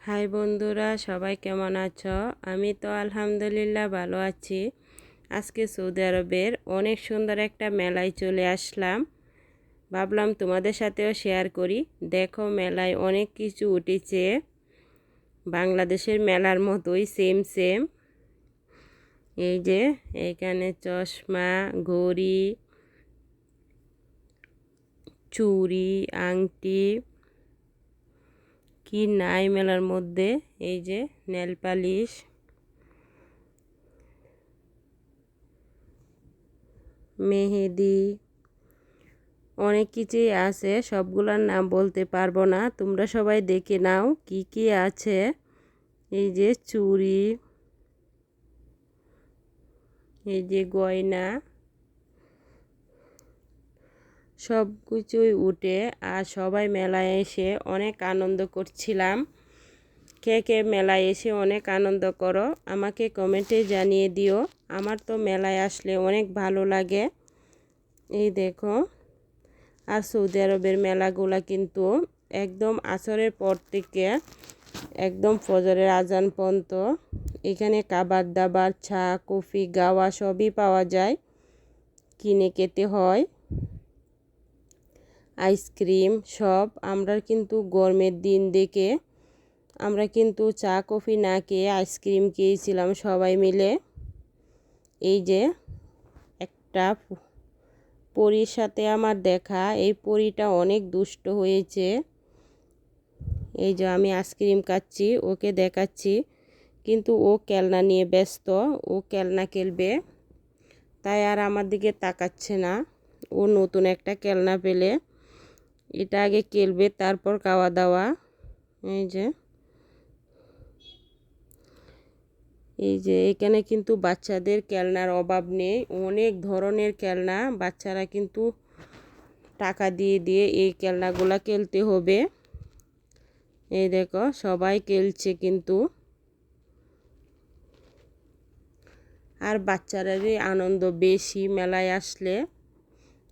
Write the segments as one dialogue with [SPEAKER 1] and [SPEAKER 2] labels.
[SPEAKER 1] High বন্ধুরা, সবাই কেমন আছো? আমি তো আলহামদুলিল্লাহ ভালো আছি। আজকে সৌদি আরবের অনেক সুন্দর একটা মেলায় চলে আসলাম। ভাবলাম তোমাদের সাথেও শেয়ার করি। দেখো, মেলায় অনেক কিছু উঠেছে। বাংলাদেশের মেলার মতোই সেম সেম এই যে, এখানে চশমা, ঘড়ি, চুড়ি, আংটি কি নাই মেলার মধ্যে? এই যে নেল পালিশ। মেহেদি। অনেক কিছুই আছে, সবগুলোর নাম বলতে পারব না। তোমরা সবাই দেখে নাও কি কি আছে। এই যে চুড়ি। এই যে গয়না। সব কিছুই উঠে আর সবাই মেলায় এসে অনেক আনন্দ করছিলাম। কে কে মেলায় এসে অনেক আনন্দ করো আমাকে কমেন্টে জানিয়ে দিও। আমার তো মেলায় আসলে অনেক ভালো লাগে। এই দেখো, আর সৌদি আরবের মেলাগুলা কিন্তু একদম আসরের পর থেকে একদম ফজরের আজান পর্যন্ত এখানে খাবার দাবার, চা, কফি, গাওয়া সবই পাওয়া যায়। কিনে খেতে হয়। আইসক্রিম সব আমরা কিন্তু গরমের দিন দেখে আমরা কিন্তু চা, কফি না খেয়ে আইসক্রিম খেয়েছিলাম সবাই মিলে। এই যে একটা পরীর সাথে আমার দেখা, এই পরীটা অনেক দুষ্ট হয়েছে। এই যে আমি আইসক্রিম খাচ্ছি, ওকে দেখাচ্ছি। কিন্তু ও কেলনা নিয়ে ব্যস্ত, ও কেলনা খেলবে, তাই আর আমার দিকে তাকাচ্ছে না। ও নতুন একটা কেলনা পেলে। এটা আগে কেলবে, তারপর খাওয়া দাওয়া এই যে। এই যে, এখানে কিন্তু বাচ্চাদের খেলনার অভাব নেই। অনেক ধরনের খেলনা, বাচ্চারা কিন্তু টাকা দিয়ে দিয়ে এই খেলনাগুলা খেলতে হবে। এই দেখো, সবাই খেলছে কিন্তু। আর বাচ্চারারই আনন্দ, বেশি মেলায় আসলে।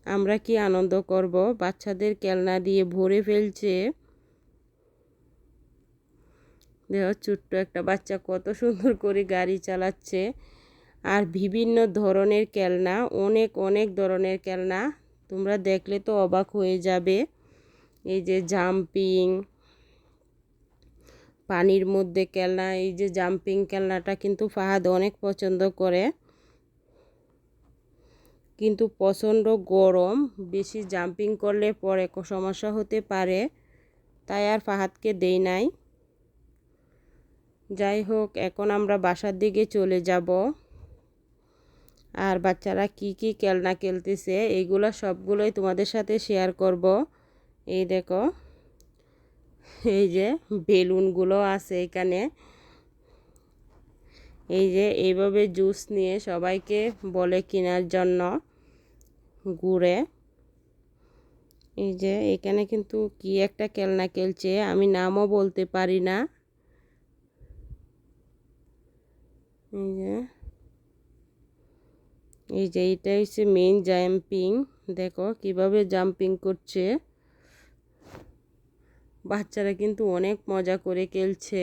[SPEAKER 1] আমরা কি আনন্দ করব? বাচ্চাদের খেলনা দিয়ে ভরে ফেলছে। দেখো, ছোট্ট একটা বাচ্চা কত সুন্দর করে গাড়ি চালাচ্ছে। আর বিভিন্ন ধরনের খেলনা, অনেক অনেক ধরনের খেলনা। তোমরা দেখলে তো অবাক হয়ে যাবে। এই যে জাম্পিং, পানির মধ্যে খেলনা, এই যে জাম্পিং খেলনাটা কিন্তু ফাহাদ অনেক পছন্দ করে। কিন্তু প্রচণ্ড গরম, বেশি জাম্পিং করলে পরে সমস্যা হতে পারে। তাই আর ফাহাদকে দেই নাই। যাই হোক, এখন আমরা বাসার দিকে চলে যাব। আর বাচ্চারা কি কি খেলনা খেলতেছে এইগুলো সবগুলোই তোমাদের সাথে শেয়ার করব। এই দেখো, এই যে বেলুনগুলো আছে এখানে। এই যে এইভাবে জুস নিয়ে সবাইকে বলে কেনার জন্য ঘুরে এই যে এখানে কিন্তু কি একটা খেলনা খেলছে, আমি নামও বলতে পারি না। এই যে এই যে এইটা হচ্ছে মেইন জাম্পিং দেখো কীভাবে জাম্পিং করছে। বাচ্চারা কিন্তু অনেক মজা করে খেলছে।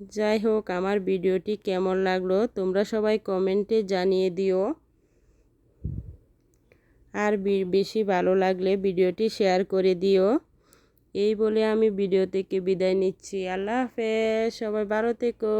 [SPEAKER 1] যাই হোক, আমার ভিডিওটি কেমন লাগল তোমরা সবাই কমেন্টে জানিয়ে দিও। আর বেশি ভালো লাগলে ভিডিওটি শেয়ার করে দিও। এই বলে আমি ভিডিও থেকে বিদায় নিচ্ছি। আল্লাহ হাফেজ, সবাই ভালো থেকো।